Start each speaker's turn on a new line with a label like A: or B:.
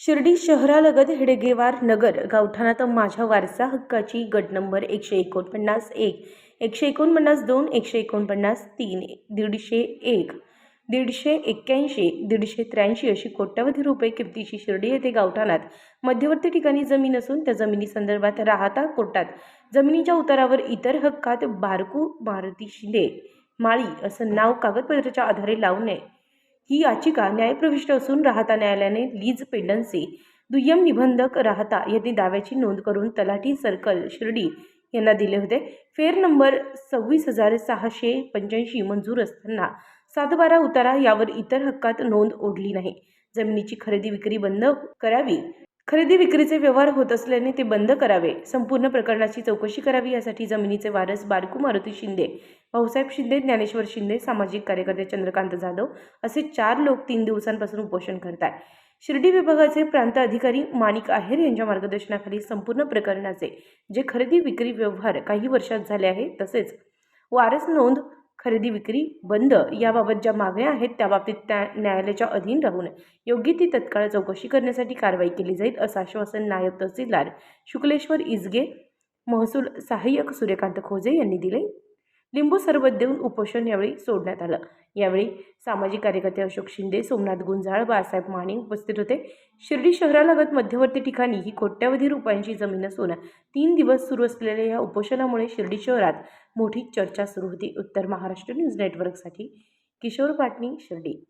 A: शिर्डी शहरालगत हेडगेवार नगर गावठाणात माझ्या वारसा हक्काची गट नंबर एकशे एकोणपन्नास एक एकशे एकोणपन्नास दोन एकशे एकोणपन्नास तीन दीडशे एक दीडशे एक्क्याऐंशी दीडशे त्र्याऐंशी अशी कोट्यवधी रुपये किमतीची शिर्डी येथे गावठाणात. मध्यवर्ती ठिकाणी जमीन असून त्या जमिनीसंदर्भात राहता कोर्टात जमिनीच्या उतारावर इतर हक्कात बारकू मारुती शिंदे माळी असं नाव कागदपत्राच्या आधारे लावू नये. ही याचिका न्यायप्रविष्ट असून राहता न्यायालयाने लीज पेंडन्सी दुय्यम निबंधक राहता यांनी दाव्याची नोंद करून तलाठी सर्कल शिर्डी यांना दिले होते. फेर नंबर सव्वीस हजार सहाशे पंच्याऐंशी मंजूर असताना सातबारा उतारा यावर इतर हक्कात नोंद ओढली नाही. जमिनीची खरेदी विक्री बंद करावी. खरेदी विक्रीचे व्यवहार होत असल्याने ते बंद करावे. संपूर्ण प्रकरणाची चौकशी करावी यासाठी जमिनीचे वारस बारकू मारुती शिंदे भाऊसाहेब शिंदे ज्ञानेश्वर शिंदे सामाजिक कार्यकर्ते चंद्रकांत जाधव असे चार लोक तीन दिवसांपासून उपोषण करत आहेत शिर्डी विभागाचे प्रांत अधिकारी माणिक आहेर यांच्या मार्गदर्शनाखाली संपूर्ण प्रकरणाचे जे खरेदी विक्री व्यवहार काही वर्षात झाले आहे तसेच वारस नोंद खरेदी विक्री बंद याबाबत ज्या मागण्या आहेत त्याबाबतीत त्या न्यायालयाच्या अधीन राहून योग्य ती तत्काळ चौकशी करण्यासाठी कारवाई केली जाईल असं आश्वासन नायब तहसीलदार शुक्लेश्वर इजगे महसूल सहाय्यक सूर्यकांत खोजे यांनी दिले लिंबू सरबत देऊन उपोषण यावेळी सोडण्यात आलं. यावेळी सामाजिक कार्यकर्ते अशोक शिंदे सोमनाथ गुंजाळ बाळासाहेब माने उपस्थित होते. शिर्डी शहरालगत मध्यवर्ती ठिकाणी ही कोट्यावधी रुपयांची जमीन असून तीन दिवस सुरू असलेल्या या उपोषणामुळे शिर्डी शहरात मोठी चर्चा सुरू होती. उत्तर महाराष्ट्र न्यूज नेटवर्कसाठी किशोर पाटणी शिर्डी.